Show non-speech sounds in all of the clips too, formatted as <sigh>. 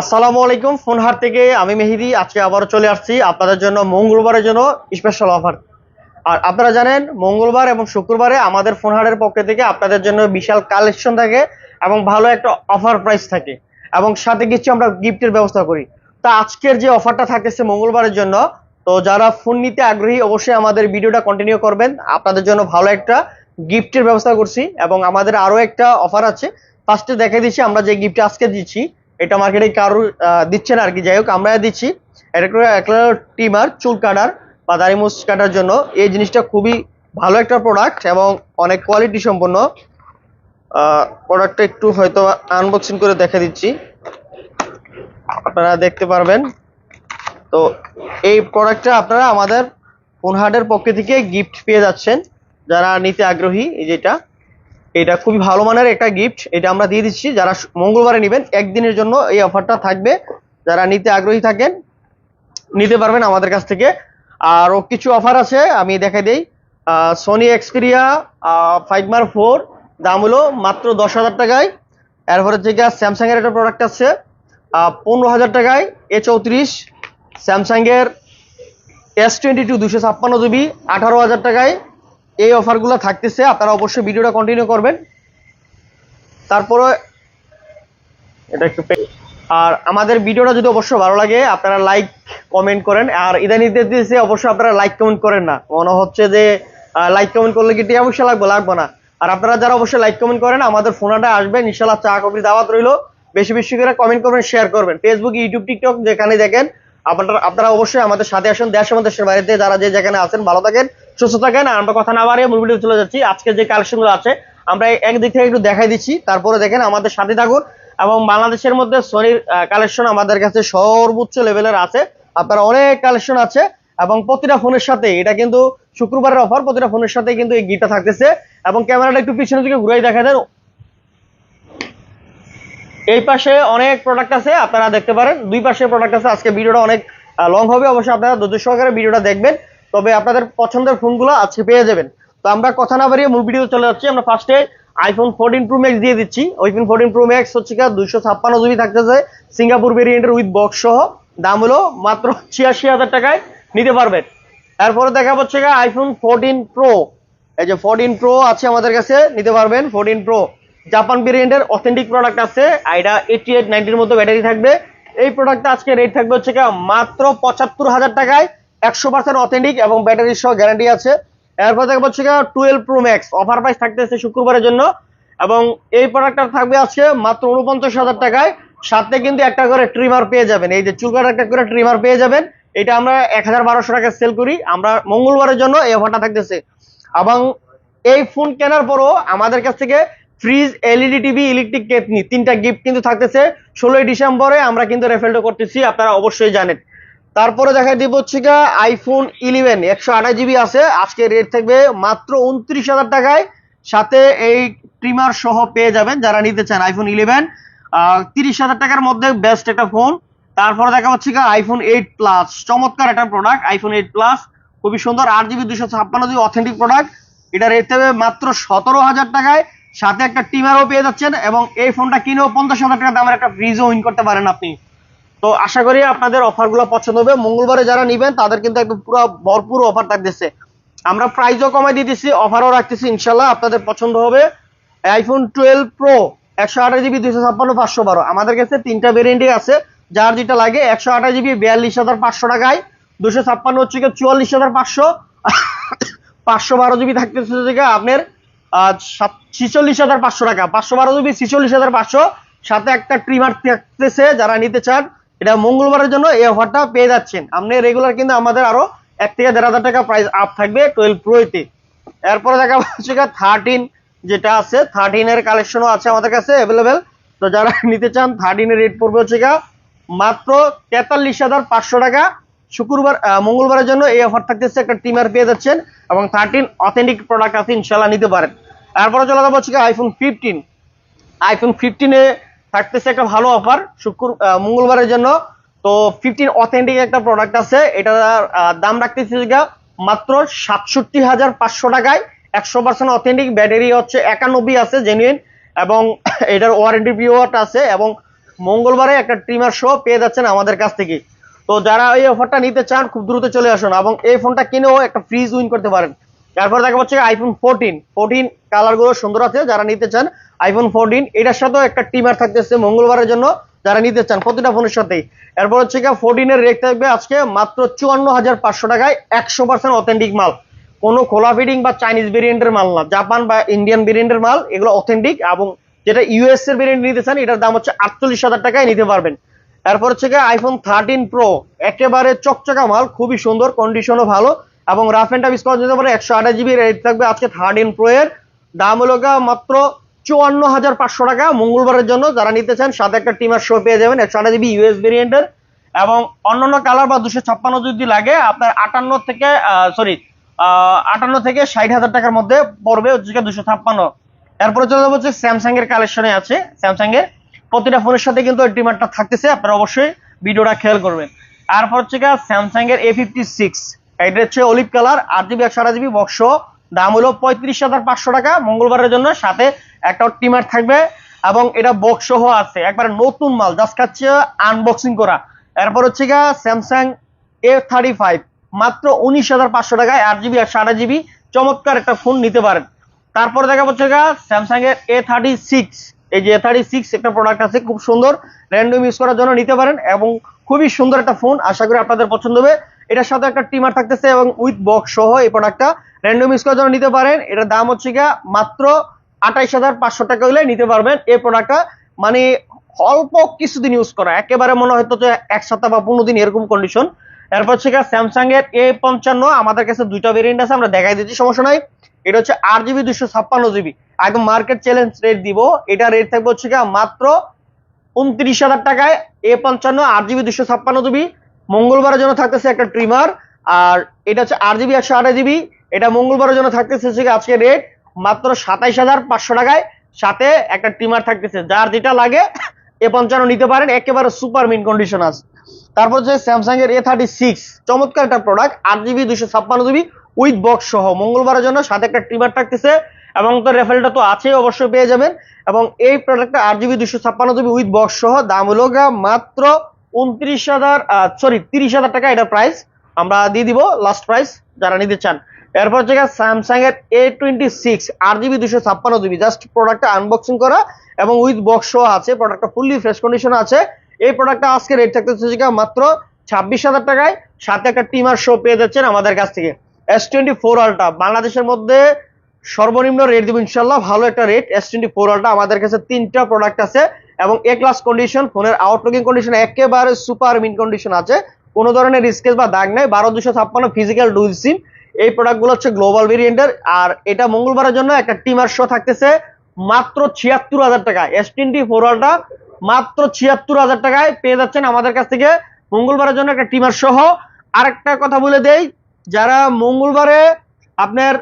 আসসালামু আলাইকুম ফোনহাট থেকে আমি মেহেদি। আজকে আবারও চলে আসছি আপনাদের জন্য মঙ্গলবারের জন্য স্পেশাল অফার আর আপনারা জানেন, মঙ্গলবার এবং শুক্রবারে আমাদের ফোনহাটের পক্ষ থেকে আপনাদের জন্য বিশাল কালেকশন থাকে এবং ভালো একটা অফার প্রাইস থাকে। এবং সাথে কিছু আমরা গিফটের ব্যবস্থা করি। তা আজকের যে অফারটা থাকতেছে মঙ্গলবারের জন্য, তো যারা ফোন নিতে আগ্রহী অবশ্যই আমাদের ভিডিওটা কন্টিনিউ করবেন। আপনাদের জন্য ভালো একটা গিফটের ব্যবস্থা করছি এবং আমাদের আরও একটা অফার আছে। ফার্স্টে দেখে দিচ্ছি, আমরা যে গিফট আজকে দিচ্ছি এটা মার্কেটে কারোর দিচ্ছে না আর কি। যাই হোক আমরা দিচ্ছি। এটা একটা টিমার চুল কাটার বা দাড়ি মুছ কাটার জন্য। এই জিনিসটা খুবই ভালো একটা প্রোডাক্ট এবং অনেক কোয়ালিটি সম্পন্ন। প্রোডাক্টটা একটু হয়তো আনবক্সিং করে দেখে দিচ্ছি। আপনারা দেখতে পারবেন। তো এই প্রোডাক্টটা আপনারা আমাদের ফোনহাটের পক্ষ থেকে গিফট পেয়ে যাচ্ছেন। যারা নিতে আগ্রহী, এই যেটা। এটা খুবই ভালো মানের একটা গিফট এটা আমরা দিয়ে দিচ্ছি। যারা মঙ্গলবারে নেবেন, একদিনের জন্য এই অফারটা থাকবে। যারা নিতে আগ্রহী থাকেন, নিতে পারবেন আমাদের কাছ থেকে। আরও কিছু অফার আছে, আমি দেখা দিই। Sony Xperia five mark four দাম হলো মাত্র দশ হাজার টাকায়। এরপরে থেকে স্যামসাং এর একটা প্রোডাক্ট আছে পনেরো হাজার টাকায় এ চৌত্রিশ। স্যামসাংয়ের এস টোয়েন্টি টু দুশো ছাপ্পান্ন জিবি আঠারো হাজার টাকায়। এই অফারগুলো থাকতেছে, আপনারা অবশ্যই ভিডিওটা কন্টিনিউ করবেন। তারপরে এটা একটু আর আমাদের ভিডিওটা যদি অবশ্যই ভালো লাগে, আপনারা লাইক কমেন্ট করেন। আর ইদানিং দিতেছে অবশ্যই আপনারা লাইক কমেন্ট করেন না। মনে হচ্ছে যে লাইক কমেন্ট করলে কি টিয়া পয়সা লাগবে? লাগবে না। আর আপনারা যারা অবশ্যই লাইক কমেন্ট করেন, আমাদের ফোনাটা আসবেন ইনশাল্লাহ চা, কফি, দাওয়াত রইল। বেশি বেশি করে কমেন্ট করবেন শেয়ার করবেন। ফেসবুক ইউটিউব টিকটক যেখানে দেখেন, আপনারা আপনারা অবশ্যই আমাদের সাথে আসুন, দেশ আমাদের দেশের বাইরে যারা যে যেখানে আছেন, ভালো থাকেন। সুস্থ থাকেন, আর আমরা কথা না বাড়িয়ে মূল ভিডিও চলে যাচ্ছি। আজকে যে কালেকশনগুলো আছে, আমরা একদিক থেকে একটু দেখাই দিচ্ছি। তারপরে দেখেন আমাদের সাথে থাকুন, এবং বাংলাদেশের মধ্যে সোনির কালেকশন আমাদের কাছে সর্বোচ্চ লেভেলের আছে। আপনার অনেক কালেকশন আছে, এবং প্রতিটা ফোনের সাথে, এটা কিন্তু শুক্রবারের অফার প্রতিটা ফোনের সাথে কিন্তু এই গিটা থাকতেছে। এবং ক্যামেরাটা একটু পিছনের দিকে ঘুরাই দেখা দেন। এই পাশে অনেক প্রোডাক্ট আছে, আপনারা দেখতে পারেন। দুই পাশে প্রোডাক্ট আছে, আজকে ভিডিওটা অনেক লং হবে, অবশ্যই আপনারা ধৈর্য সহকারে ভিডিওটা দেখবেন। তবে আপনাদের পছন্দের ফোনগুলো আজকে পেয়ে যাবেন। তো আমরা কথা না বাড়িয়ে মূল ভিডিও চলে যাচ্ছি। আমরা ফার্স্টে আইফোন ফোরটিন প্রো ম্যাক্স দিয়ে দিচ্ছি। আইফোন ফোরটিন প্রো ম্যাক্স হচ্ছে কি দুইশো ছাপ্পান্ন জিবি থাকতেছে। সিঙ্গাপুর ভেরিয়েন্টের উইথ বক্স সহ। দাম হলো মাত্র ছিয়াশি হাজার টাকায় নিতে পারবেন। এরপরে দেখা হচ্ছে গা আইফোন ফোরটিন প্রো এই যে ফোরটিন প্রো আছে আমাদের কাছে, নিতে পারবেন ফোরটিন প্রো জাপান ভেরিয়েন্টের অথেন্টিক প্রোডাক্ট আছে। আইডা এইটি এইট নাইনটির মতো ব্যাটারি থাকবে। এই প্রোডাক্টটা আজকে রেট থাকবে হচ্ছে গা মাত্র পঁচাত্তর হাজার টাকায়। একশো পার্সেন্ট অথেন্টিক এবং ব্যাটারি সহ গ্যারান্টি আছে। এরপর দেখব হচ্ছে গা twelve pro max offer price থাকতেছে শুক্রবারের জন্য এবং এই প্রোডাক্টটা থাকবে আজকে মাত্র উনপঞ্চাশ হাজার টাকায়। সাথে কিন্তু একটা করে ট্রিমার পেয়ে যাবেন। এই যে চুলকার একটা করে ট্রিমার পেয়ে যাবেন। এটা আমরা এক হাজার বারোশো টাকা সেল করি। আমরা মঙ্গলবারের জন্য এই অফারটা থাকতেছে। এবং এই ফোন কেনার পরও আমাদের কাছ থেকে fridge LED TV electric kettle তিনটা গিফট কিন্তু থাকতেছে। ষোলোই ডিসেম্বরে আমরা কিন্তু রেফেলটা করতেছি। আপনারা অবশ্যই জানেন। তারপরে দেখা দিব হচ্ছে গা আইফোন ইলেভেন একশো আঠাশ জিবি আছে। আজকে রেট থাকবে মাত্র উনত্রিশ হাজার টাকায়। সাথে এই ট্রিমার সহ পেয়ে যাবেন যারা নিতে চান আইফোন ইলেভেন তিরিশ হাজার টাকার মধ্যে বেস্ট একটা ফোন তারপরে দেখা হচ্ছে গা আইফোন এইট প্লাস চমৎকার একটা প্রোডাক্ট আইফোন এইট প্লাস খুবই সুন্দর, আট জিবি দুশো ছাপ্পান্ন জিবি অথেন্টিক প্রোডাক্ট এটা রেট থাকবে মাত্র সতেরো হাজার টাকায়। সাথে একটা টিমারও পেয়ে যাচ্ছেন এবং এই ফোনটা কিনেও পঞ্চাশ হাজার টাকা দামের একটা ফ্রিজও উইন করতে পারেন আপনি। তো আশা করি আপনাদের অফারগুলো পছন্দ হবে। মঙ্গলবারে যারা নিবেন, তাদের কিন্তু একদম পুরো ভরপুর অফার থাকতেছে। আমরা প্রাইসও কমাই দিতেছি অফারও রাখতেছি, ইনশাল্লাহ আপনাদের পছন্দ হবে। আইফোন টুয়েলভ প্রো একশো আঠাশ জিবি দুশো ছাপ্পান্ন, পাঁচশো বারো। আমাদের কাছে তিনটা ভেরিয়েন্টই আছে। যার যেটা লাগে, একশো আঠাশ জিবি বিয়াল্লিশ হাজার পাঁচশো টাকায়। দুশো ছাপ্পান্ন হচ্ছে গিয়ে চুয়াল্লিশ হাজার পাঁচশো। পাঁচশো বারো জিবি থাকতেছে হচ্ছে গিয়ে আপনার ছিচল্লিশ হাজার পাঁচশো টাকা। পাঁচশো বারো জিবি ছিচল্লিশ হাজার পাঁচশো। সাথে একটা ট্রিমার থাকতেছে, যারা নিতে চান এটা মঙ্গলবারের জন্য এই অফারটা পেয়ে যাচ্ছেন। আপনি রেগুলার কিন্তু আমাদের আরও এক থেকে দেড় হাজার টাকা প্রাইস আপ থাকবে টুয়েলভ প্রোতে এরপরে দেখা হচ্ছে থার্টিন যেটা আছে থার্টিন এর কালেকশনও আছে আমাদের কাছে অ্যাভেলেবেল তো যারা <laughs> নিতে চান থার্টিন এর রেট পড়বে হচ্ছে মাত্র তেতাল্লিশ হাজার পাঁচশো টাকা। শুক্রবার মঙ্গলবারের জন্য এই অফার থাকতেছে একটা টিমার পেয়ে যাচ্ছেন এবং থার্টিন অথেন্টিক প্রোডাক্ট আছে ইনশাল্লাহ নিতে পারেন। এরপরে চলে যাব হচ্ছে আইফোন ফিফটিন আইফোন ফিফটিনে থাকতেছে একটা ভালো অফার শুক্র মঙ্গলবারের জন্য। তো ফিফটিন অথেন্টিক একটা প্রোডাক্ট আছে। এটার দাম রাখতেছে মাত্র সাতষট্টি হাজার পাঁচশো টাকায়। একশো পার্সেন্ট অথেন্টিক ব্যাটারি হচ্ছে একানব্বই আছে জেনুইন এবং <coughs> এটার ওয়ারেন্টি পিরিয়ড আছে এবং মঙ্গলবারে একটা ট্রিমার শো পেয়ে যাচ্ছেন আমাদের কাছ থেকে। তো যারা এই অফারটা নিতে চান, খুব দ্রুত চলে আসুন এবং এই ফোনটা কিনেও একটা ফ্রিজ উইন করতে পারেন। তারপর দেখা যাচ্ছে আইফোন ফোরটিন ফোরটিন কালারগুলো সুন্দর আছে, যারা নিতে চান আইফোন ফোরটিন এটার সাথেও একটা টিমার থাকতেছে মঙ্গলবারের জন্য যারা নিতে চান, প্রতিটা ফোনের সাথেই। এরপর হচ্ছে গিয়ে ফোরটিনের রেট থাকবে আজকে মাত্র চুয়ান্ন হাজার পাঁচশো টাকায় একশো পার্সেন্ট অথেন্টিক মাল। কোনো খোলা ফিডিং বা চাইনিজ ভেরিয়েন্টের মাল না। জাপান বা ইন্ডিয়ান ভেরিয়েন্টের মাল, এগুলো অথেন্টিক এবং যেটা ইউএস এর ভেরিয়েন্ট নিতে চান, এটার দাম হচ্ছে আটচল্লিশ হাজার টাকায় নিতে পারবেন। এরপর হচ্ছে গিয়ে আইফোন থার্টিন প্রো একেবারে চকচকা মাল, খুবই সুন্দর কন্ডিশনও ভালো। এবং রাফ এন্ড টাফ করা যেতে পারে একশো আঠাশ জিবি রেট থাকবে আজকে থার্টিন প্রো এর। দাম হলো মাত্র চুয়ান্ন হাজার পাঁচশো টাকা। মঙ্গলবারের জন্য যারা নিতে চান, সাথে একটা টিমার শো পেয়ে যাবেন একশো আঠাশ জিবি ইউএস ভেরিয়েন্টের এবং অন্যান্য কালার বা দুশো ছাপ্পান্ন যদি লাগে, আপনার আটান্ন থেকে সরি আটান্ন থেকে ষাট হাজার টাকার মধ্যে পড়বে হচ্ছে দুশো ছাপ্পান্ন। এরপরে চলে যাব হচ্ছে স্যামসাং এর কালেকশনে আছে স্যামসাং এর। প্রতিটা ফোনের সাথে কিন্তু এই টিমারটা থাকতেছে, আপনারা অবশ্যই ভিডিওটা খেয়াল করবেন। তারপর হচ্ছে স্যামসাং এর এ ফিফটি সিক্স এটা হচ্ছে অলিভ কালার, আট জিবি, একশো আট জিবি বক্স দাম হলো পঁয়ত্রিশ হাজার পাঁচশো টাকা মঙ্গলবারের জন্য। সাথে একটা টিমার থাকবে এবং এটা বক্স সহ আছে। একবারে নতুন মাল জাস্ট খাচ্ছে আনবক্সিং করা। এরপর হচ্ছে গা স্যামসাং এ থার্টি ফাইভ মাত্র উনিশ হাজার পাঁচশো টাকায় আট জিবি, একশো আঠাশ জিবি। চমৎকার একটা ফোন নিতে পারেন। তারপর দেখা হচ্ছে গা স্যামসাং এর এ থার্টি সিক্স এই যে এ থার্টি সিক্স একটা প্রোডাক্ট আছে, খুব সুন্দর। র্যান্ডম ইউজ করার জন্য নিতে পারেন এবং খুবই সুন্দর একটা ফোন আশা করি আপনাদের পছন্দ হবে। এটার সাথে একটা টিমার থাকতেছে এবং উইথ বক্স সহ এই প্রোডাক্টটা র্যান্ডম ইউজ করার জন্য নিতে পারেন। এটার দাম হচ্ছে গিয়া মাত্র আঠাইশ হাজার পাঁচশো টাকা হলে নিতে পারবেন এই প্রোডাক্টটা মানে অল্প কিছুদিন ইউজ করা। একেবারে মনে হয়তো যে এক সপ্তাহ বা পনেরো দিন এরকম কন্ডিশন এরপর হচ্ছে স্যামসাং এর এ পঞ্চান্ন, আমাদের কাছে দুইটা ভেরিয়েন্ট আছে, আমরা দেখাই দিচ্ছি, সমস্যা নাই। এটা হচ্ছে আট জিবি দুশো ছাপ্পান্ন জিবি একদম মার্কেট চ্যালেঞ্জ রেট দিব। এটা রেট থাকবে হচ্ছে মাত্র উনত্রিশ হাজার টাকায় এ পঞ্চান্ন আট জিবি দুশো ছাপ্পান্ন জিবি মঙ্গলবারের জন্য থাকতেছে একটা ট্রিমার আর এটা হচ্ছে আট জিবি একশো আঠাশ জিবি এটা মঙ্গলবারের জন্য থাকতেছে হচ্ছে আজকে রেট মাত্র সাতাইশ হাজার পাঁচশো টাকায়। সাথে একটা ট্রিমার থাকতেছে, যার যেটা লাগে এ পঞ্চান্ন নিতে পারেন, একেবারে সুপার মিন কন্ডিশন আছে। তারপর হচ্ছে স্যামসাং এর এ থার্টি সিক্স চমৎকার একটা প্রোডাক্ট আট জিবি দুশো ছাপ্পান্ন জিবি উইথ বক্স সহ। মঙ্গলবারের জন্য সাথে একটা ট্রিমার থাকতেছে, এবং তো রেফেলটা তো আছেই, অবশ্যই পেয়ে যাবেন। এবং এই প্রোডাক্টটা আট জিবি দুশো ছাপ্পান্ন জিবি উইথ বক্স সহ, দাম হলো মাত্র উনত্রিশ হাজার সরি তিরিশ হাজার টাকা এটা প্রাইস আমরা দিয়ে দিব লাস্ট প্রাইস যারা নিতে চান। এরপর হচ্ছে স্যামসাং এর এ টোয়েন্টি সিক্স আট জিবি দুশো ছাপ্পান্ন জিবি জাস্ট প্রোডাক্টটা আনবক্সিং করা এবং উইথ বক্স সহ আছে প্রোডাক্টটা ফুললি ফ্রেশ কন্ডিশন আছে। এই প্রোডাক্টটা আজকে রেট থাকতেছে মাত্র ছাব্বিশ হাজার টাকায়। সাথে একটা টিমার শো পেয়ে যাচ্ছেন আমাদের কাছ থেকে। এস টোয়েন্টি ফোর আলটা বাংলাদেশের মধ্যে সর্বনিম্ন রেট দেবো ইনশাল্লাহ ভালো একটা rate S twenty four ultra আমাদের কাছে তিনটা প্রোডাক্ট আছে এবং এ ক্লাস কন্ডিশন ফোনের আউটলুকিং কন্ডিশন একেবারে সুপার মিন কন্ডিশন আছে। কোনো ধরনের স্কেচ বা দাগ নাই। বারো দুশো ছাপ্পান্ন ফিজিক্যাল ডুইল সিম এই প্রোডাক্টগুলো হচ্ছে গ্লোবাল ভেরিয়েন্টের আর এটা মঙ্গলবারের জন্য একটা টিমার শো থাকতেছে মাত্র ছিয়াত্তর হাজার টাকায়। এস টোয়েন্টি ফোর আলটা মাত্র ছিয়াত্তর হাজার টাকায় পেয়ে যাচ্ছেন আমাদের কাছ থেকে মঙ্গলবারের জন্য একটা টিমার সহ। আরেকটা কথা বলে দেই, যারা মঙ্গলবারে আপনার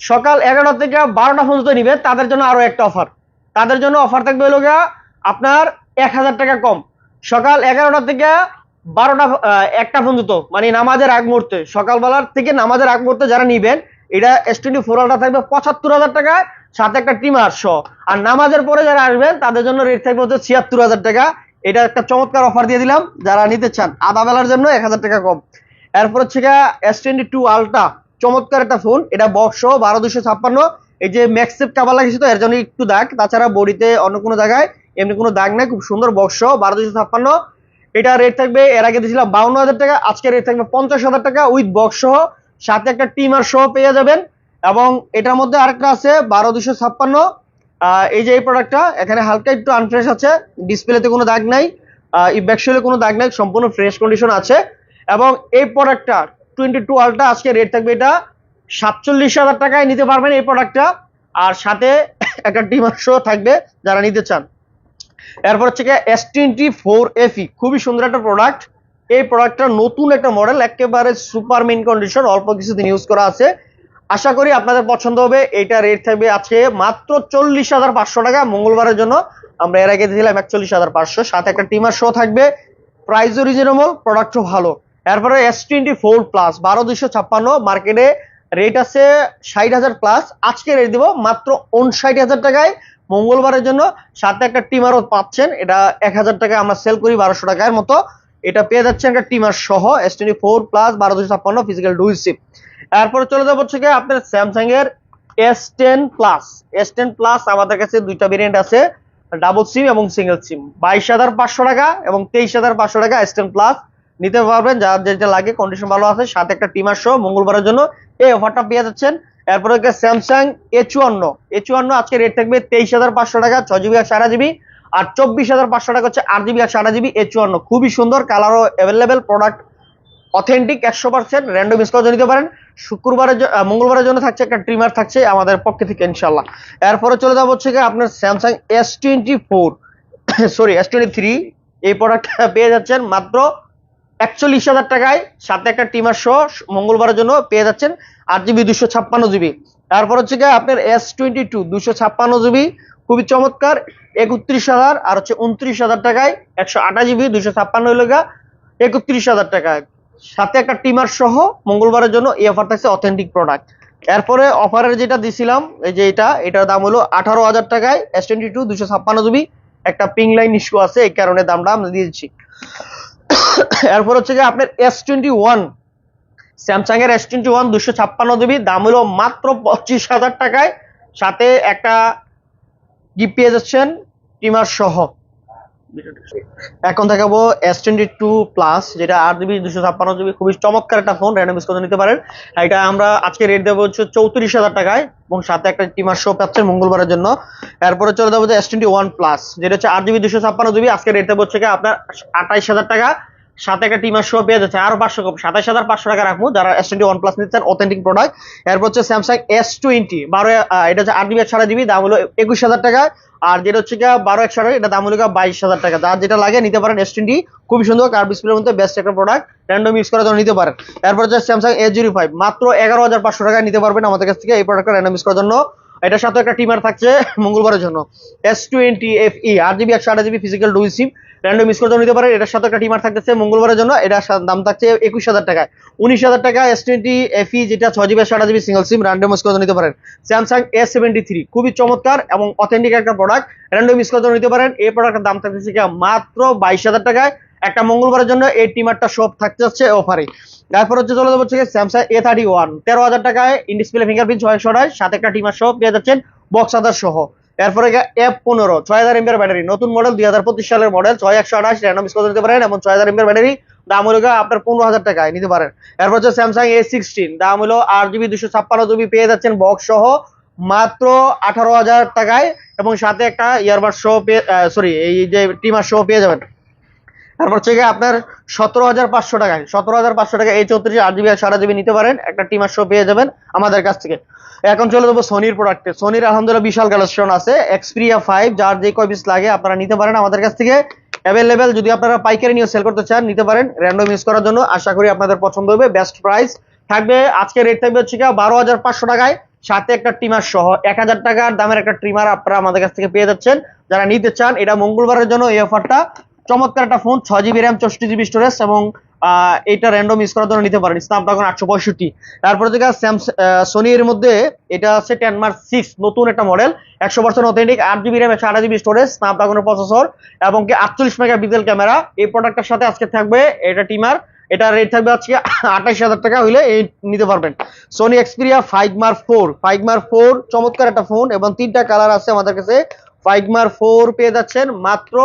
সকাল এগারোটা থেকে বারোটা পর্যন্ত নিবে। তাদের জন্য আরও একটা অফার তাদের জন্য অফার থাকবে হলো আপনার এক হাজার টাকা কম। সকাল এগারোটা থেকে বারোটা একটা পর্যন্ত মানে নামাজের আগ মুহূর্তে, সকালবেলার থেকে নামাজের আগ মুহূর্তে যারা নিবেন, এটা এস টোয়েন্টি ফোর আলটা থাকবে পঁচাত্তর হাজার টাকায়, সাথে একটা টিমার সহ আর নামাজের পরে যারা আসবেন, তাদের জন্য রেট থাকবে হচ্ছে ছিয়াত্তর হাজার টাকা। এটা একটা চমৎকার অফার দিয়ে দিলাম। যারা নিতে চান, আধা বেলার জন্য এক হাজার টাকা কম। এরপর হচ্ছে এস টোয়েন্টি টু আলট্রা চমৎকার একটা ফোন এটা বক্স বারো দুশো ছাপ্পান্ন। এই যে ম্যাক্সেপ কাবার লাগিয়েছে তো, এর জন্য একটু দাগ। তাছাড়া বডিতে অন্য কোনো জায়গায় এমনি কোনো দাগ নাই, খুব সুন্দর বক্স বারো দুশো ছাপ্পান্ন। এটা রেট থাকবে, এর আগে দিয়েছিলাম বাউন্ন হাজার টাকা, আজকে রেট থাকবে পঞ্চাশ হাজার টাকা উইথ বক্স সহ সাথে একটা টিমার সহ পেয়ে যাবেন। এবং এটার মধ্যে আরেকটা আছে বারো দুশো ছাপ্পান্ন এই যে এই প্রোডাক্টটা এখানে হালকা একটু আনফ্রেশ আছে ডিসপ্লেতে কোনো দাগ নাই। ব্যাকশোলে কোনো দাগ নাই, সম্পূর্ণ ফ্রেশ কন্ডিশন আছে। এবং এই প্রোডাক্টটা টোয়েন্টি টু আলটা আজকে রেট থাকবে এটা সাতচল্লিশ হাজার টাকায় নিতে পারবেন এই প্রোডাক্টটা আর সাথে একটা ডিমার শো থাকবে যারা নিতে চান। এরপর হচ্ছে এস টোয়েন্টি ফোর এফি খুবই সুন্দর একটা প্রোডাক্ট এই প্রোডাক্টটা নতুন একটা মডেল একেবারে সুপার মিন কন্ডিশন অল্প কিছুদিন ইউজ করা আছে। আশা করি আপনাদের পছন্দ হবে এটা রেট থাকবে আজকে মাত্র চল্লিশ হাজার পাঁচশো টাকা, মঙ্গলবারের জন্য। আমরা এর আগে দিয়েছিলাম একচল্লিশ হাজার পাঁচশো, সাথে একটা টিমার শো থাকবে। প্রাইসও রিজনেবল প্রোডাক্টও ভালো। এরপরে এস টোয়েন্টি ফোর প্লাস বারো দুশো ছাপ্পান্ন মার্কেটে রেট আছে ষাট হাজার প্লাস আজকে রেট দিব মাত্র উনষাট হাজার টাকায়। মঙ্গলবারের জন্য সাথে একটা টিমারও পাচ্ছেন। এটা এক হাজার টাকায় আমরা সেল করি বারোশো টাকার মতো। এটা পেয়ে যাচ্ছেন একটা টিমার সহ এস টোয়েন্টি ফোর প্লাস বারো দুশো ছাপ্পান্ন ফিজিক্যাল ডুইল সিম এরপরে চলে যাব হচ্ছে আপনার স্যামসাং এর S ten plus S ten plus আমাদের কাছে দুইটা ভেরিয়েন্ট আছে ডাবল সিম এবং সিঙ্গেল সিম বাইশ হাজার পাঁচশো টাকা এবং তেইশ হাজার পাঁচশো টাকা এস টেন প্লাস নিতে পারবেন, যার যেটা লাগে কন্ডিশন ভালো আছে। সাথে একটা টিমার সহ মঙ্গলবারের জন্য। এই অফারটা পেয়ে যাচ্ছেন। এরপরে হচ্ছে স্যামসাং এ চুয়ান্ন এ চুয়ান্ন আজকে রেট থাকবে তেইশ হাজার পাঁচশো টাকা, ছয় জিবি একশো আড়াই জিবি আর চব্বিশ হাজার পাঁচশো টাকা হচ্ছে আট জিবি একশো আড়াই জিবি এ চুয়ান্ন খুবই সুন্দর কালারও অ্যাভেলেবেল প্রোডাক্ট অথেন্টিক একশো পার্সেন্ট র্যান্ডম করে নিতে পারেন। শুক্রবারের মঙ্গলবারের জন্য থাকছে একটা ট্রিমার থাকছে আমাদের পক্ষে থেকে ইনশাল্লাহ এরপরে চলে যাব হচ্ছে আপনার Samsung S twenty four sorry S twenty three এই প্রোডাক্টটা পেয়ে যাচ্ছেন মাত্র একচল্লিশ হাজার টাকায় সাথে একটা টিমার সহ মঙ্গলবারের জন্য পেয়ে যাচ্ছেন আট জিবি, দুশো ছাপ্পান্ন জিবি। তারপর হচ্ছে গিয়ে আপনার এস টোয়েন্টি টু, দুশো ছাপ্পান্ন জিবি, খুবই চমৎকার, একত্রিশ হাজার আর হচ্ছে উনত্রিশ হাজার টাকায় একশো আঠাশ জিবি, দুশো ছাপ্পান্ন গা একত্রিশ হাজার টাকায়। সাথে একটা টিমার সহ মঙ্গলবারের জন্য এই অফার থাকছে অথেন্টিক প্রোডাক্ট এরপরে অফারের যেটা দিছিলাম, এই যে এটা, এটার দাম হলো আঠারো হাজার টাকায় এস টোয়েন্টি টু, দুশো ছাপ্পান্ন জিবি, একটা পিং লাইন ইস্যু আছে, এই কারণে দামটা আমরা দিয়েছি এরপর হচ্ছে যে আপনার এস টোয়েন্টি ওয়ান স্যামসাং এর এস টোয়েন্টি ওয়ান দুশো ছাপ্পান্ন জিবি দাম হলো মাত্র পঁচিশ হাজার টাকায়। সাথে একটা গিফট পেয়ে যাচ্ছেন টিমার সহ। এখন দেখাবো এস টোয়েন্টি টু প্লাস যেটা আট জিবি দুশো ছাপ্পান্ন জিবি খুবই চমৎকার একটা ফোন র্যান্ডম করে নিতে পারেন। এটা আমরা আজকে রেট দেবো হচ্ছে চৌত্রিশ হাজার টাকায় এবং সাথে একটা টিমার শো পাচ্ছে মঙ্গলবারের জন্য। এরপরে চলে যাব যে এস টোয়েন্টি ওয়ান প্লাস যেটা হচ্ছে আট জিবি দুশো ছাপ্পান্ন জিবি আজকে রেট দেবো হচ্ছে আপনার আঠাইশ হাজার টাকা। সাথে একটা টিমার শো পেয়ে যাচ্ছে। আরও পাঁচশো সাতাইশ হাজার পাঁচশো টাকা রাখব। যারা এস টোয়েন্টি ওয়ান প্লাস নিচ্ছেন অথেন্টিক প্রোডাক্ট এরপর হচ্ছে স্যামসাং এস টোয়েন্টি বারো এটা হচ্ছে আট জিবি একশো জিবি দাম হলো একুশ হাজার টাকা। আর যেটা হচ্ছে গিয়ে বারো, একশো টাকা এটা দাম হলো বাইশ হাজার টাকা। যার যেটা লাগে নিতে পারেন এস টোয়েন্টি খুবই সুন্দর কার ডিসপ্লের মধ্যে বেস্ট একটা প্রোডাক্ট র্যান্ডম ইউজ করার জন্য নিতে পারেন। এরপর হচ্ছে স্যামসাং এস জিরো ফাইভ মাত্র এগারো হাজার পাঁচশো টাকায় নিতে পারবেন আমাদের কাছ থেকে এই প্রোডাক্টটা র্যান্ডম ইউজ করার জন্য। এটার সাথে একটা টিমার থাকছে মঙ্গলবারের জন্য। এস টোয়েন্টি এফ ই আট জিবি একশো আট GB physical dual sim random use করতে নিতে পারেন এটার সাথে একটা টিমার থাকতেছে মঙ্গলবারের জন্য, এটার দাম থাকছে একুশ হাজার টাকায়। উনিশ হাজার টাকা এস টোয়েন্টি এফ ই যেটা ছয় জিবি একশো আট GB single sim random use করতে নিতে পারেন। স্যামসাং এস সেভেন্টি থ্রি খুবই চমৎকার এবং অথেন্টিক একটা প্রোডাক্ট র্যান্ডম ইউজ করতে নিতে পারেন। এই প্রোডাক্টের দাম থাকতেছে মাত্র বাইশ হাজার টাকায়। একটা মঙ্গলবারের জন্য এই টিমারটা সব থাকতে যাচ্ছে অফারে তারপর হচ্ছে চলে যাব হচ্ছে স্যামসাং এ থার্টি ওয়ান তেরো হাজার টাকায় ইন ডিসপ্লে ফিঙ্গারপ্রিন্ট ছয়শো আঠাশ, সাথে একটা টিমার সহ পেয়ে যাচ্ছেন বক্স আদার সহ। এরপরে এফ পনেরো, ছয় হাজার এমবিআর ব্যাটারি নতুন মডেল দুই হাজার পঁচিশ সালের মডেল ছয় একশো আঠাশ র্যান্ডম করতে নিতে পারেন এবং ছয় হাজার এমবিআর ব্যাটারি দাম হলো আপনার পনেরো হাজার টাকায় নিতে পারেন। এরপর হচ্ছে স্যামসাং এ সিক্সটিন দাম হলো আট জিবি দুশো ছাপ্পান্ন জিবি পেয়ে যাচ্ছেন বক্স সহ মাত্র আঠারো হাজার টাকায় এবং সাথে একটা ইয়ারবাড শো পেয়ে সরি এই যে টিমার শো পেয়ে যাবেন। তারপর হচ্ছে গিয়ে আপনার সতেরো হাজার পাঁচশো টাকায়, সতেরো হাজার পাঁচশো টাকা এই চৌত্রিশ আট জিবি সারা জিবি নিতে পারেন, একটা টিমার শো পেয়ে যাবেন আমাদের কাছ থেকে। এখন চলে যাব সোনির প্রোডাক্টে সোনির আলহামদুলিল্লাহ বিশাল কালেকশন আছে এক্সপিরিয়া ফাইভ যার যে কয় পিস লাগে আপনারা নিতে পারেন আমাদের কাছ থেকে। অ্যাভেলেবেল যদি আপনারা পাইকারি নিয়ে সেল করতে চান, নিতে পারেন র্যান্ডম ইউজ করার জন্য। আশা করি আপনাদের পছন্দ হবে বেস্ট প্রাইস থাকবে, আজকে রেট থাকবে হচ্ছে কি বারো হাজার পাঁচশো টাকায়। সাথে একটা ট্রিমার সহ, এক হাজার টাকার দামের একটা ট্রিমার আপনারা আমাদের কাছ থেকে পেয়ে যাচ্ছেন। যারা নিতে চান, এটা মঙ্গলবারের জন্য এই অফারটা চমৎকার একটা ফোন, ছয় জিবি র্যাম চৌষট্টি জিবি স্টোরেজ এবং এটা র্যান্ডম ইউজ করার জন্য নিতে পারেন। স্ন্যাপড্রাগন আটশো পঁয়ষট্টি। তারপরে থেকে সোনির মধ্যে এটা আছে টেন মার্ক সিক্স নতুন একটা মডেল একশো পার্সেন্ট অথেন্টিক আট জিবি র্যাম একশো আট জিবি স্টোরেজ স্ন্যাপড্রাগনের প্রসেসর এবং কি আটচল্লিশ মেগা পিক্সেল ক্যামেরা এই প্রোডাক্টের সাথে আজকে থাকবে এটা টিমার এটা রেট থাকবে আজকে আঠাইশ হাজার টাকা হইলে এই নিতে পারবেন। Sony Xperia five mark four five mark four চমৎকার একটা ফোন এবং তিনটা কালার আছে আমাদের কাছে। ফাইভ মার ফোর পেয়ে যাচ্ছেন মাত্র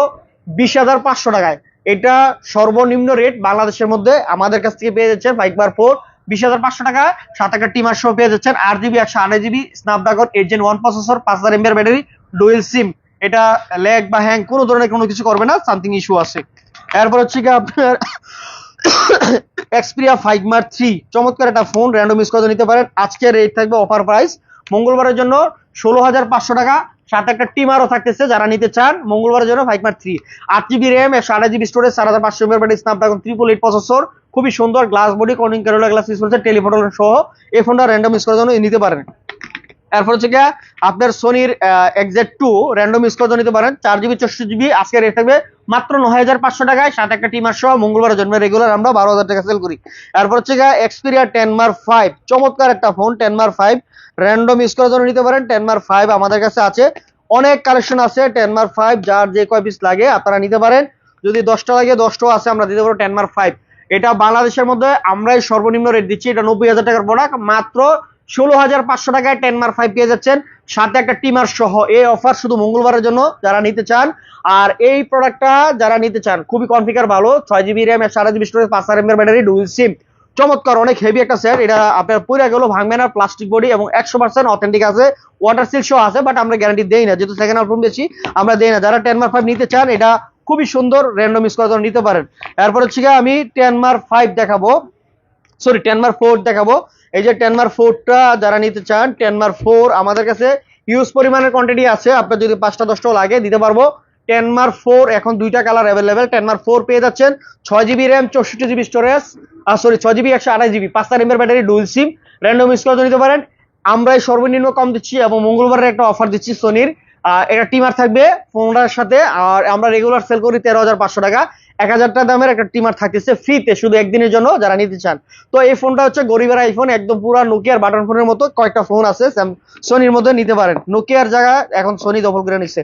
বিশ হাজার পাঁচশো টাকায়। এটা সর্বনিম্ন রেট বাংলাদেশের মধ্যে আমাদের কাছ থেকে পেয়ে যাচ্ছেন ফাইভ মার ফোর বিশ হাজার পাঁচশো টাকা। সাত একটা টিমার সহ পেয়ে যাচ্ছেন আট জিবি একশো আড়াই GB Snapdragon eight gen one processor পাঁচ হাজার এমবিআর ব্যাটারি ডুয়েল সিম এটা ল্যাগ বা হ্যাং কোনো ধরনের কোনো কিছু করবে না সামথিং ইস্যু আছে। এরপর হচ্ছে কি আপনার এক্সপিরিয়া ফাইভ মার থ্রি চমৎকার একটা ফোন র্যান্ডম ইউজ করে নিতে পারেন। আজকের রেট থাকবে অফার প্রাইস মঙ্গলবারের জন্য ষোলো হাজার পাঁচশো টাকা। সাথে একটা টিমারও থাকতেছে যারা নিতে চান, মঙ্গলবারের জন্য ফাইভ মার থ্রি আট জিবি র্যাম একশো আড়াই জিবি স্টোরেজ চার হাজার পাঁচশো battery Snapdragon triple eight processor খুবই সুন্দর glass body Corning Gorilla glass use করছে টেলিফোন সহ, এই ফোনটা র্যান্ডম ইউজ করার জন্য নিতে পারেন। এরপর হচ্ছে গিয়া আপনার সোনির এক্সেট টু র্যান্ডম ইউজ করে নিতে পারেন, চার জিবি চৌষট্টি জিবি আজকে রেট থাকবে মাত্র নয় হাজার পাঁচশো টাকায় সাথে একটা টিমার সহ মঙ্গলবার জন্মে রেগুলার আমরা বারো হাজার টাকা সেল করি। এরপর হচ্ছে গিয়া এক্সপিরিয়া টেন মার ফাইভ চমৎকার একটা phone ten mark five random করার জন্য নিতে পারেন টেন মার ফাইভ আমাদের কাছে আছে। অনেক কালেকশন আছে টেন মার্ক ফাইভ যার যে কয় পিস লাগে আপনারা নিতে পারেন। যদি দশটা লাগে দশটাও আছে, আমরা দিতে পারব টেন মার্ক ফাইভ এটা বাংলাদেশের মধ্যে আমরাই সর্বনিম্ন রেট দিচ্ছি, এটা নব্বই হাজার টাকার প্রোডাক্ট মাত্র ষোলো হাজার পাঁচশো টাকায় টেন মার্ক ফাইভ পেয়ে যাচ্ছেন। সাথে একটা টিমার সহ এই অফার শুধু মঙ্গলবারের জন্য যারা নিতে চান। আর এই প্রোডাক্টটা যারা নিতে চান, খুবই কনফিগার ভালো। ছয় জিবি র্যাম সাড়ে জিবি স্টোরেজ পাঁচ হাজার ব্যাটারি ডুয়েল সিম চমৎকার, অনেক হেভি একটা সেট এটা আপনার পুরো গেল ভাঙবে না প্লাস্টিক বডি এবং একশো পার্সেন্ট অথেন্টিক আছে। ওয়াটার সিল শো আছে বাট আমরা গ্যারান্টি দেই না। যেহেতু সেকেন্ড আলবাম বেশি আমরা দেই না। যারা টেন মার্ক ফাইভ নিতে চান, এটা খুবই সুন্দর র্যান্ডম জন্য নিতে পারেন। এরপর হচ্ছে আমি টেন মার্ক ফাইভ দেখাবো। সরি টেন মার্ক ফোর দেখাবো। এই যে টেন মার্ক ফোরটা যারা নিতে চান টেন মার্ক ফোর আমাদের কাছে হিউজ পরিমাণের কোয়ান্টিটি আছে। আপনার যদি পাঁচটা দশটাও লাগে, দিতে পারব। টেন মার্ক ফোর এখন দুইটা colour available ten mark four পেয়ে যাচ্ছেন ছয় জিবি র্যাম চৌষট্টি জিবি স্টোরেজ আর সরি ছয় জিবি একশো আঠাশ জিবি পাঁচটা র্যামের battery dual sim random use করে নিতে পারেন। আমরাই সর্বনিম্ন কম দিচ্ছি এবং মঙ্গলবারের একটা অফার দিচ্ছি সোনির এটা টিমার থাকবে ফোনটার সাথে, আর আমরা রেগুলার সেল করি তেরো হাজার পাঁচশো টাকা। এক হাজার টাকা দামের একটা টিমার থাকতেছে ফ্রিতে শুধু একদিনের জন্য যারা নিতে চান। তো এই ফোনটা হচ্ছে গরিবের আইফোন একদম পুরো নোকিয়ার বাটন ফোনের মতো। কয়েকটা ফোন আছে সোনির মধ্যে নিতে পারেন। নোকিয়ার জায়গা এখন সোনি দখল করে নিচ্ছে।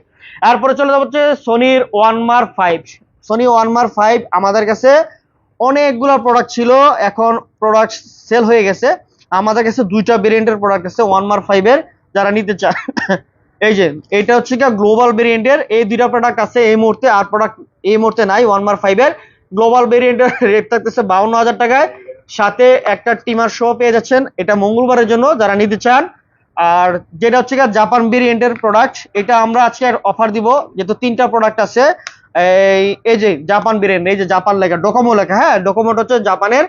এরপরে চলে যাব হচ্ছে সোনির one mark five Sony one mark five আমাদের কাছে অনেকগুলো প্রোডাক্ট ছিল। এখন প্রোডাক্ট সেল হয়ে গেছে। আমাদের কাছে দুইটা ভেরিয়েন্টের প্রোডাক্ট আছে ওয়ান মার ফাইভের যারা নিতে চায় এই যে এটা হচ্ছে কি গ্লোবাল ভেরিয়েন্টের এই দুইটা প্রোডাক্ট আছে এই মুহূর্তে, আর প্রোডাক্ট এই মুহূর্তে নাই ওয়ান মার ফাইভের গ্লোবাল ভেরিয়েন্টের রেট থাকতেছে বাউন্ন হাজার টাকায়। সাথে একটা টিমার শো পেয়ে যাচ্ছেন, এটা মঙ্গলবারের জন্য যারা নিতে চান। আর যেটা হচ্ছে গিয়ে জাপান ভেরিয়েন্টের প্রোডাক্ট এটা আমরা আজকে অফার দিব, যেহেতু তিনটা প্রোডাক্ট আছে। এই এই যে জাপান ভেরিয়েন্ট এই যে জাপান লেখা ডোকোমো লেখা হ্যাঁ? ডোকোমোটা হচ্ছে জাপানের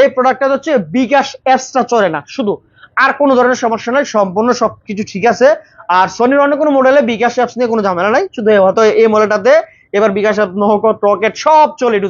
এই প্রোডাক্টটা হচ্ছে বিকাশ অ্যাপসটা চলে না, শুধু। আর কোনো ধরনের সমস্যা নাই, সম্পূর্ণ সবকিছু ঠিক আছে। আর সনির অন্য কোনো মডেলে বিকাশ অ্যাপস নিয়ে কোনো ঝামেলা নাই, শুধু হয়তো এই মডেলটাতে এবার বিকাশ অ্যাপ নহকট রকেট সব চলে টু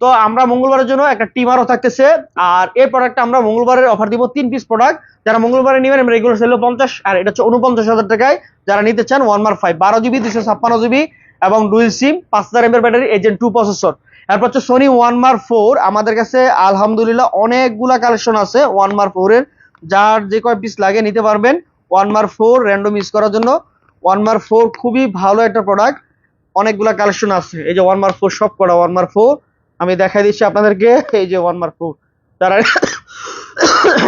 তো আমরা মঙ্গলবারের জন্য একটা টিমারও থাকতেছে, আর এই প্রোডাক্টটা আমরা মঙ্গলবারের অফার দিব তিন পিস প্রোডাক্ট যারা মঙ্গলবারে নেবেন রেগুলার সেল পঞ্চাশ, আর এটা হচ্ছে উনপঞ্চাশ হাজার টাকায়। যারা নিতে চান ওয়ান মার ফাইভ বারো জিবি দুশো ছাপ্পান্ন জিবি এবং ডুয়েল সিম পাঁচ হাজার এমএর ব্যাটারি এজেন্ট টু প্রসেসর এরপর হচ্ছে সোনি ওয়ান মার ফোর আমাদের কাছে আলহামদুলিল্লাহ অনেকগুলা কালেকশন আছে ওয়ান মার ফোর এর যার যে কয় পিস লাগে নিতে পারবেন ওয়ান মার ফোর র্যান্ডম ইউজ করার জন্য। ওয়ান মার ফোর খুবই ভালো একটা প্রোডাক্ট অনেকগুলা কালেকশন আছে। এই যে ওয়ান মার ফোর সব করা ওয়ান মার ফোর আমি দেখাই দিচ্ছি আপনাদেরকে। এই যে ওয়ান মার ফোর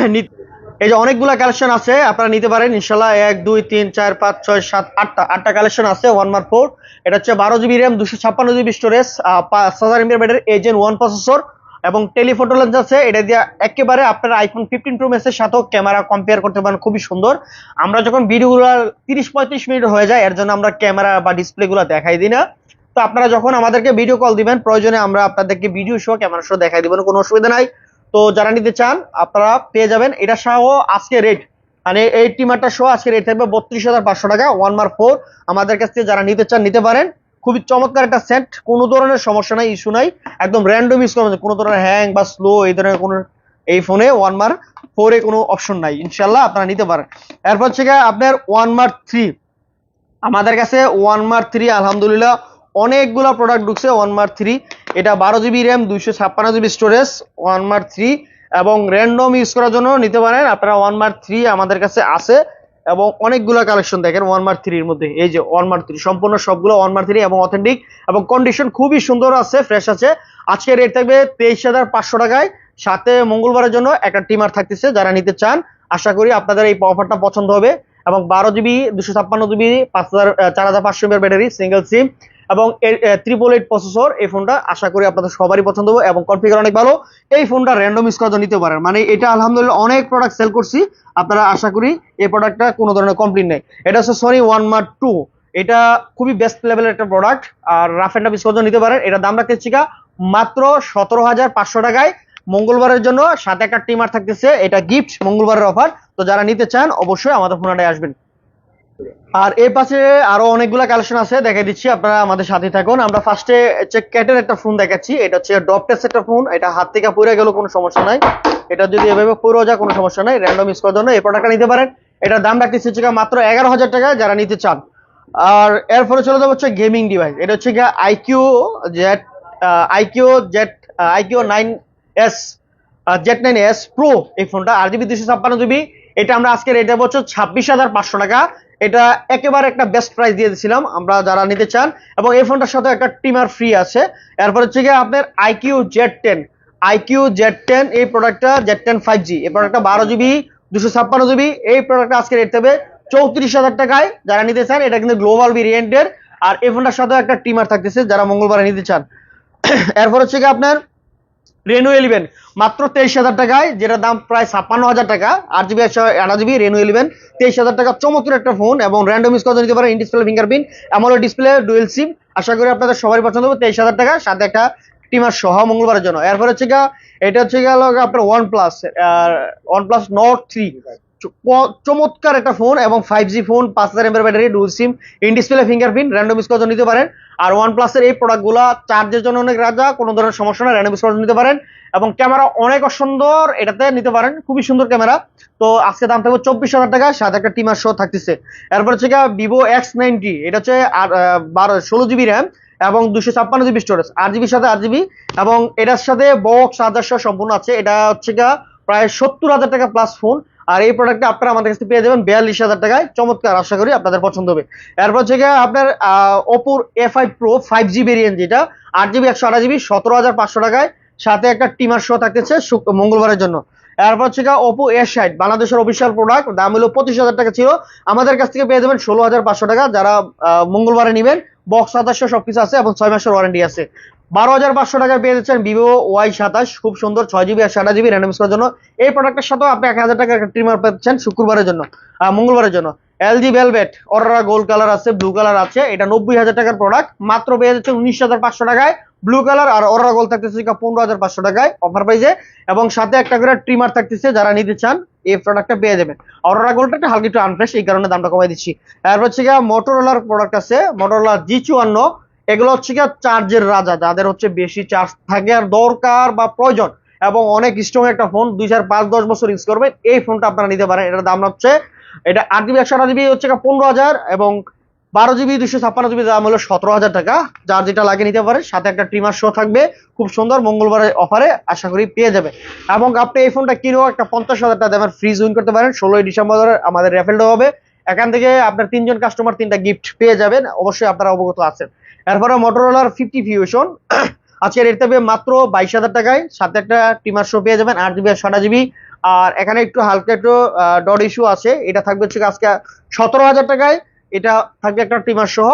নি- এই যে অনেকগুলা কালেকশন আছে, আপনারা নিতে পারেন। ইনশাল্লাহ এক, দুই, তিন, চার, পাঁচ, ছয়, সাত, আটটা আটটা কালেকশন আছে ওয়ান মার ফোর এটা হচ্ছে বারো জিবি র্যাম দুশো ছাপ্পান্ন জিবি স্টোরেজ পাঁচ হাজার ব্যাটারি এজেন ওয়ান প্রসেসর এবং টেলিফোটো লেন্স আছে, এটা দিয়ে একেবারে আপনার আইফোন ফিফটিন প্রো ম্যাক্সের সাথেও ক্যামেরা কম্পেয়ার করতে পারেন, খুবই সুন্দর। আমরা যখন ভিডিওগুলো তিরিশ পঁয়ত্রিশ মিনিট হয়ে যায়, এর জন্য আমরা ক্যামেরা বা ডিসপ্লেগুলো দেখাই দিই না। তো আপনারা যখন আমাদেরকে ভিডিও কল দিবেন, প্রয়োজনে আমরা আপনাদেরকে ভিডিও শো ক্যামেরা শো দেখাই দিবেন কোনো অসুবিধা নাই। তো যারা নিতে চান, আপনারা পেয়ে যাবেন। এটা সহ আজকে রেট মানে এই টিমারটা শো আজকে রেট থাকবে বত্রিশ হাজার পাঁচশো টাকা ওয়ান মার ফোর আমাদের কাছ থেকে যারা নিতে চান, নিতে পারেন। খুবই চমৎকার একটা সেট কোনো ধরনের সমস্যা নাই ইস্যু নাই, একদম র্যান্ডম ইউজ করা কোনো ধরনের হ্যাং বা স্লো এই ধরনের কোনো, এই ফোনে ওয়ান মার ফোরে কোনো অপশন নাই ইনশাল্লাহ আপনারা নিতে পারেন। এরপর হচ্ছে আপনার ওয়ান মার থ্রি আমাদের কাছে ওয়ান মার থ্রি আলহামদুলিল্লাহ, অনেকগুলো প্রোডাক্ট ঢুকছে ওয়ান মার থ্রি এটা বারো জিবি র্যাম দুইশো ছাপ্পান্ন GB storage one mark three এবং র্যান্ডম ইউজ করার জন্য নিতে পারেন, আপনারা ওয়ান মার থ্রি আমাদের কাছে আছে। এবং অনেকগুলো কালেকশন দেখেন ওয়ান মার থ্রির মধ্যে। এই যে ওয়ান মার থ্রি সম্পূর্ণ সবগুলো ওয়ান মার থ্রি এবং অথেন্টিক এবং কন্ডিশন খুবই সুন্দর আছে ফ্রেশ আছে। আজকে রেট থাকবে তেইশ হাজার পাঁচশো টাকায়। সাথে মঙ্গলবারের জন্য একটা টিমার থাকতেছে, যারা নিতে চান, আশা করি আপনাদের এই অফারটা পছন্দ হবে। এবং বারো জিবি, দুশো ছাপ্পান্ন জিবি, পাঁচ হাজার চার হাজার পাঁচশো ব্যাটারি সিঙ্গেল সিম এবং ট্রিপল এইট প্রসেসর এই ফোনটা আশা করি আপনাদের সবারই পছন্দ হবে এবং কনফিগার অনেক ভালো। এই ফোনটা র্যান্ডম ইউজ করা নিতে পারেন। মানে এটা আলহামদুলিল্লাহ অনেক প্রোডাক্ট সেল করছি। আপনারা আশা করি এই প্রোডাক্টটা কোনো ধরনের কমপ্লেন নেই। এটা হচ্ছে সনি ওয়ান মার টু এটা খুবই বেস্ট লেভেলের একটা প্রোডাক্ট আর রাফ অ্যান্ড ইউজ করার নিতে পারেন। এটা দাম রাখতেছি মাত্র সতেরো হাজার পাঁচশো টাকায়। মঙ্গলবারের জন্য সাথে একটা টিমার থাকতেছে। এটা গিফট মঙ্গলবারের অফার তো যারা নিতে চান, অবশ্যই আমাদের ফোনাটায় আসবেন। আর এর পাশে আরও অনেকগুলো কালেকশন আছে, দেখাই দিচ্ছি, আপনারা আমাদের সাথে থাকুন। আমরা ফার্স্টে হচ্ছে ক্যাটের একটা ফোন দেখাচ্ছি, এটা হচ্ছে ডপ টেস্ট একটা ফোন এটা হাত থেকে পড়ে গেল কোনো সমস্যা নাই। এটা যদি এভাবে পড়েও যায় কোনো সমস্যা নাই র্যান্ডম ইউজ করার জন্য এই প্রোডাক্টটা নিতে পারেন। এটার দাম রাখতেছি হচ্ছে মাত্র এগারো হাজার টাকা যারা নিতে চান। আর এর ফলে চলে যাব হচ্ছে গেমিং ডিভাইস এটা হচ্ছে গিয়ে iQOO Z iQOO Z iQOO nine S Z nine S pro এই ফোনটা আর জিবি দুশো ছাপ্পান্ন জিবি এটা আমরা আজকে রেটে বছর ছাব্বিশ হাজার পাঁচশো টাকা। এটা একেবারে একটা বেস্ট প্রাইস দিয়ে দিয়েছিলাম, আমরা যারা নিতে চান। এবং এই ফোনটার সাথে একটা টিমার ফ্রি আছে। এরপর হচ্ছে গিয়ে আপনার iQOO Z ten iQOO Z ten এই প্রোডাক্টটা জেড টেন ফাইভ জি এই প্রোডাক্টটা বারো জিবি দুশো ছাপ্পান্ন জিবি এই প্রোডাক্টটা আজকে রেট দেবে চৌত্রিশ হাজার টাকায়। যারা নিতে চান, এটা কিন্তু গ্লোবাল ভেরিয়েন্টের আর এই ফোনটার সাথে একটা টিমার থাকতেছে, যারা মঙ্গলবারে নিতে চান। <coughs> এরপর হচ্ছে গিয়ে আপনার রেনু ইলেভেন মাত্র তেইশ হাজার টাকায়, যেটা দাম প্রায় ছাপ্পান্ন হাজার টাকা। আট জিবি একশো আট জিবি রেনু ইলেভেন তেইশ হাজার টাকা চমৎকার একটা ফোন এবং র্যান্ডম ইউজ করতে নিতে পারেন ইন ডিসপ্লে ফিঙ্গারপ্রিন্ট এমন ডিসপ্লে ডুয়েল সিম আশা করি আপনাদের সবারই পছন্দ হবে তেইশ হাজার টাকা, সাথে একটা টিমার সহ মঙ্গলবারের জন্য। এরপর হচ্ছে গিয়ে, এটা হচ্ছে গেল আপনার one plus one plus Nord three চমৎকার একটা ফোন এবং ফাইভ জি ফোন পাঁচ হাজার এমএর battery dual sim in display fingerprint random করতে নিতে পারেন। আর ওয়ান প্লাসের এই প্রোডাক্টগুলো চার্জের জন্য অনেক রাজা, কোনো ধরনের সমস্যা না র্যান্ডম ইউজ নিতে পারেন। এবং ক্যামেরা অনেক সুন্দর, এটাতে নিতে পারেন, খুবই সুন্দর ক্যামেরা তো আজকে দাম থাকবে চব্বিশ হাজার টাকা, সাথে একটা টিমার শো থাকতেছে। এরপর হচ্ছে ভিভো এক্স নাইনটি এটা হচ্ছে বারো, ষোলো জিবি র্যাম এবং দুশো ছাপ্পান্ন জিবি স্টোরেজ আট জিবির সাথে আট জিবি এবং এটার সাথে বক্স আদার্স সম্পূর্ণ আছে। এটা হচ্ছে প্রায় সত্তর হাজার টাকা প্লাস ফোন আর এই প্রোডাক্টটা আপনারা আমাদের কাছে পেয়ে যাবেন বিয়াল্লিশ হাজার টাকায়। চমৎকার, আশা করি আপনাদের পছন্দ হবে। এরপর গিয়ে আপনার ওপোর A five pro five G variant যেটা, আট জিবি একশো আঠাশ জিবি সতেরো হাজার পাঁচশো টাকায়। সাথে একটা টিমার শো থাকতেছে মঙ্গলবারের জন্য। এরপর হচ্ছে ওপো এ ষাট বাংলাদেশের অফিসিয়াল প্রোডাক্ট দাম হলো পঁচিশ হাজার টাকা ছিল। আমাদের কাছ থেকে পেয়ে যাবেন ষোলো হাজার পাঁচশো টাকা। যারা মঙ্গলবারে নেবেন বক্স সদস্য সবকিছু আছে এবং ছয় মাসের ওয়ারেন্টি আছে। বারো হাজার পাঁচশো টাকায় পেয়ে যাচ্ছেন ভিভো ওয়াই সাতাশ, খুব সুন্দর, ছয় জিবি আর সাত জিবি র্যান্ডম করার জন্য। এই প্রোডাক্টের সাথেও আপনি এক হাজার টাকা ট্রিমার পাচ্ছেন শুক্রবারের জন্য মঙ্গলবারের জন্য। LG velvet aurora gold colour আছে ব্লু কালার আছে, এটা নব্বই হাজার টাকার প্রোডাক্ট মাত্র পেয়ে যাচ্ছে উনিশ হাজার পাঁচশো টাকায়। ব্লু কালার আর অররা গোল্ড থাকতেছে পনেরো হাজার পাঁচশো টাকায় অফার প্রাইসে এবং সাথে একটা করে ট্রিমার থাকতেছে, যারা নিতে চান, এই প্রোডাক্টটা পেয়ে যাবেন। অরোরা গোল্ডটা একটা হালকা একটু আনফ্রেশ এই কারণে দামটা কমাই দিচ্ছি। এরপর হচ্ছে মোটরোলার প্রোডাক্ট আছে মোটরোলা জি চুয়ান্ন এগুলো হচ্ছে কি চার্জের রাজা, যাদের হচ্ছে বেশি চার্জ থাকে আর দরকার বা প্রয়োজন। এবং অনেক স্ট্রং একটা ফোন দুই চার পাঁচ দশ বছর ইউজ করবেন এই ফোনটা আপনারা নিতে পারেন। এটার দাম হচ্ছে, এটা আট জিবি একশো আট জিবি হচ্ছে পনেরো হাজার এবং বারো জিবি দুশো ছাপ্পান্ন জিবি দাম হলো সতেরো হাজার টাকা। যার যেটা লাগে নিতে পারে সাথে একটা ট্রিমার শো থাকবে, খুব সুন্দর মঙ্গলবারের অফারে আশা করি পেয়ে যাবে এবং আপনি এই ফোনটা কিনেও একটা পঞ্চাশ হাজার টাকা দামের ফ্রিজ উইন করতে পারেন। ষোলোই ডিসেম্বর আমাদের রেফেলটা হবে। এখান থেকে আপনার তিনজন কাস্টমার তিনটা গিফট পেয়ে যাবেন। অবশ্যই আপনারা অবগত আছেন। এরপরে মোটরোলার ফিফটি ফিউশন আজকে রেট থাকবে মাত্র বাইশ হাজার টাকায়। সাথে একটা টিমার শো পেয়ে যাবেন, আট জিবি আর ষাট জিবি আর এখানে একটু হালকা একটু ডট ইস্যু আছে। এটা থাকবে হচ্ছে আজকে সতেরো হাজার টাকায়। এটা থাকবে একটা টিমার সহ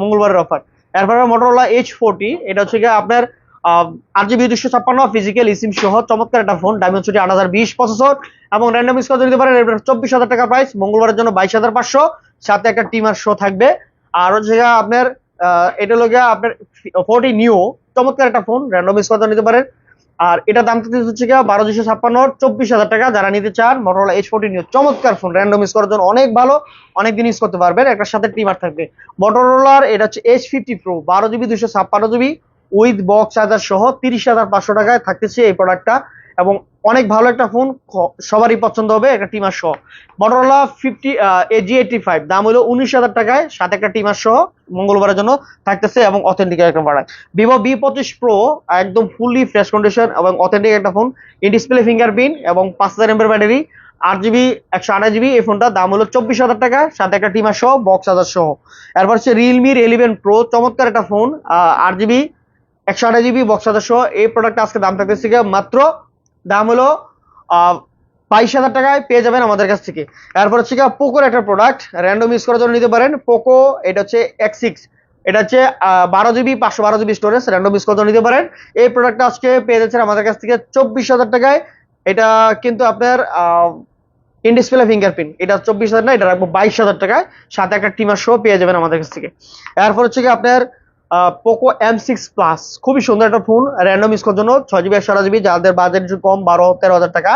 মঙ্গলবারের অফার এরপরে মোটরোলা এইচ ফোরটি এটা হচ্ছে গিয়ে আপনার আট জিবি দুশো ছাপ্পান্ন ফিজিক্যাল ইসিম সহ। চমৎকার একটা ফোন ডায়মন্ড আট হাজার বিশ প্রসেসর এবং র্যান্ডম করতে নিতে পারেন চব্বিশ হাজার টাকা প্রাইস মঙ্গলবারের জন্য বাইশ হাজার পাঁচশো। সাথে একটা টিমার শো থাকবে। আর হচ্ছে আপনার এটা হলো গিয়ে আপনার ফোরটি নিউ। চমৎকার একটা ফোন র্যান্ডম করতে নিতে পারেন। আর এটা দাম থাকতে হচ্ছে গিয়ে বারো দুশো ছাপ্পান্ন, চব্বিশ হাজার টাকা। যারা নিতে চান মোটরোলা এইচ ফোরটি নিউ, চমৎকার ফোন র্যান্ডম ইউজ করার জন্য অনেক ভালো অনেক দিন ইউজ করতে পারবেন। একটার সাথে টিমার থাকবে। মোটরোলার এটা হচ্ছে এইচ ফিফটি প্রো বারো জিবি দুশো ছাপ্পান্ন জিবি উইথ বক্স চার্জার সহ তিরিশ হাজার পাঁচশো টাকায় থাকতেছে এই প্রোডাক্টটা এবং অনেক ভালো একটা ফোন সবারই পছন্দ হবে, একটা টিমার সহ। মোটরোলা ফিফটি এজি এইটি ফাইভ দাম হলো উনিশ হাজার টাকায়, সাথে একটা টিমার সহ, মঙ্গলবারের জন্য থাকতেছে এবং অথেন্টিক একটা প্রোডাক্ট ভিভো বি পঁচিশ প্রো একদম ফুললি ফ্রেশ কন্ডিশন এবং অথেন্টিক একটা ফোন ইন ডিসপ্লে ফিঙ্গারপ্রিন্ট এবং পাঁচ হাজার এমপের ব্যাটারি আট জিবি একশো আঠাশ জিবি এই ফোনটার দাম হলো চব্বিশ হাজার টাকা, সাথে একটা টিমার সহ বক্স হাজার সহ। এরপর হচ্ছে রিয়েলমির এলিভেন প্রো চমৎকার একটা ফোন আট জিবি একশো আঠাশ জিবি বক্স হাজার সহ, এই প্রোডাক্টটা আজকে দাম থাকতেছে মাত্র দাম হলো বাইশ হাজার টাকায় পেয়ে যাবেন আমাদের কাছ থেকে। এরপর হচ্ছে কি পোকোর একটা প্রোডাক্ট র্যান্ডম ইউজ করার জন্য নিতে পারেন। পোকো এটা হচ্ছে এক্স সিক্স এটা হচ্ছে বারো জিবি পাঁচশো বারো জিবি স্টোরেজ র্যান্ডম ইউজ করার নিতে পারেন। এই প্রোডাক্টটা আজকে পেয়ে যাচ্ছেন আমাদের কাছ থেকে চব্বিশ হাজার টাকায়। এটা কিন্তু আপনার ইন ডিসপ্লে ফিঙ্গারপ্রিন্ট এটা চব্বিশ হাজার না, এটা রাখব বাইশ হাজার টাকায়। সাথে একটা টিমার শো পেয়ে যাবেন আমাদের কাছ থেকে। এরপর হচ্ছে কি আপনার পোকো এম সিক্স প্লাস খুবই সুন্দর একটা ফোন র্যান্ডম ইউজ করার জন্য ছয় জিবি একশো জিবি যাদের বাজেট কম, বারো, তেরো হাজার টাকা।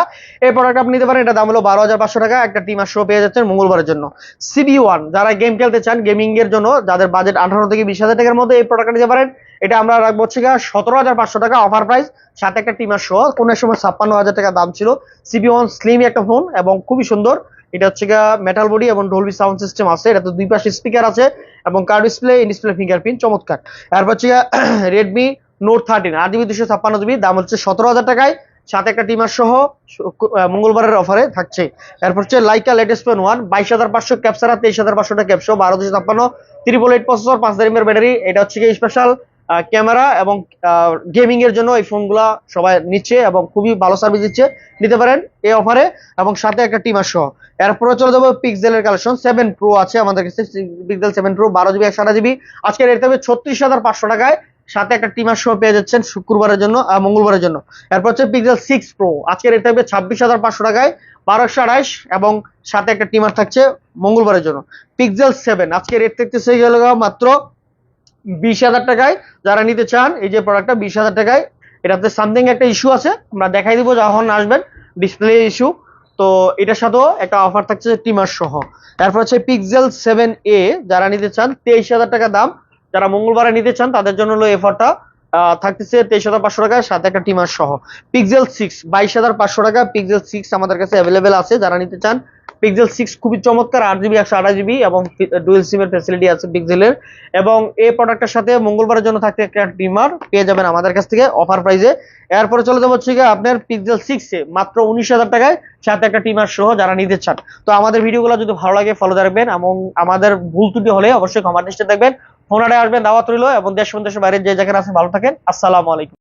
এই প্রোডাক্ট আপনি নিতে পারেন এটা দাম হলো বারো হাজার পাঁচশো টাকা। একটা টিমার শো পেয়ে যাচ্ছেন মঙ্গলবারের জন্য। সিবি ওয়ান যারা গেম খেলতে চান গেমিং এর জন্য, যাদের বাজেট আঠারো থেকে বিশ হাজার টাকার মধ্যে এই প্রোডাক্ট নিতে পারেন, এটা আমরা রাখব হচ্ছে সতেরো হাজার পাঁচশো টাকা অফার প্রাইস সাথে একটা টিমার শো কোন সময় ছাপ্পান্ন হাজার টাকা দাম ছিল। সিবি ওয়ান স্লিম একটা ফোন এবং খুবই সুন্দর। এটা হচ্ছে মেটাল বডি এবং ডলবি সাউন্ড সিস্টেম আছে। এটা তো দুই পাশে স্পিকার আছে। এবং কার ডিসপ্লে ইন ডিসপ্লে ফিঙ্গারপ্রিন্ট চমৎকার। এরপর হচ্ছে রেডমি নোট থার্টিন আট জিবি দুশো ছাপ্পান্ন জিবি দাম হচ্ছে সতেরো হাজার টাকায়। সাথে একটা টিমার সহ মঙ্গলবারের অফারে থাকছে। এরপর হচ্ছে লাইকা লেটেস্ট পেন ওয়ান বাইশ হাজার পাঁচশো ক্যাপসারা তেইশ হাজার পাঁচশো টাকা ক্যাপসো বারো দুশো ছাপ্পান্ন ত্রিপল এইট প্রসেসর পাঁচ হাজার ব্যাটারি এটা হচ্ছে স্পেশাল ক্যামেরা এবং গেমিং এর জন্য এই ফোনগুলা সবাই নিচ্ছে এবং খুবই ভালো সার্ভিস দিচ্ছে। নিতে পারেন এই অফারে এবং সাথে একটা টিমার সহ এরপরে চলে যাব পিক্সেলের কালেকশন সেভেন প্রো আছে আমাদের কাছে। পিক্সেল সেভেন প্রো বারো জিবি একশো জিবি আজকে রেট হবে ছত্রিশ হাজার পাঁচশো টাকায়। সাথে একটা টিমার সহ পেয়ে যাচ্ছেন শুক্রবারের জন্য আর মঙ্গলবারের জন্য। এরপর হচ্ছে পিক্সেল সিক্স প্রো আজকে রেট থাকবে ছাব্বিশ হাজার পাঁচশো টাকায়, বারোশো আড়াইশ এবং সাথে একটা টিমার থাকছে মঙ্গলবারের জন্য। পিক্সেল সেভেন আজকে রেট থাকতেছে মাত্র বিশ হাজার টাকায় যারা নিতে চান, এই যে প্রোডাক্টটা বিশ হাজার টাকায়। এটাতে সামথিং একটা ইস্যু আছে, আমরা দেখাই দিব যখন আসবেন ডিসপ্লে ইস্যু তো এটার সাথেও একটা অফার থাকছে টিমার সহ। তারপর হচ্ছে পিক্সেল সেভেন এ যারা নিতে চান, তেইশ হাজার টাকা দাম। যারা মঙ্গলবারে নিতে চান, তাদের জন্য হলো এফারটা থাকতেছে তেইশ হাজার পাঁচশো টাকা সাথে একটা টিমার সহ। পিক্সেল সিক্স বাইশ হাজার পাঁচশো টাকা পিক্সেল সিক্স আমাদের কাছে অ্যাভেলেবেল আছে, যারা নিতে চান। পিক্সেল সিক্স খুবই চমৎকার, আট জিবি একশো আঠাশ জিবি এবং ডুয়েল সিমের ফেসিলিটি আছে পিক্সেলের এবং এই প্রোডাক্টের সাথে মঙ্গলবারের জন্য থাকতে একটা ডিমার পেয়ে যাবেন আমাদের কাছ থেকে অফার প্রাইসে এরপরে চলে যাব হচ্ছে আপনার পিক্সেল সিক্সে মাত্র উনিশ হাজার টাকায় সাথে একটা টিমার সহ যারা নিতে চান। তো আমাদের ভিডিওগুলো যদি ভালো লাগে ফলো রাখবেন এবং আমাদের ভুল ত্রুটি হলে অবশ্যই কমার নিশ্চয় দেখবেন। ফোনারে আসবেন, দাওয়াত রইল এবং দেশ দেশের বাইরে যে জায়গায় আছেন ভালো থাকেন। আসসালামু আলাইকুম।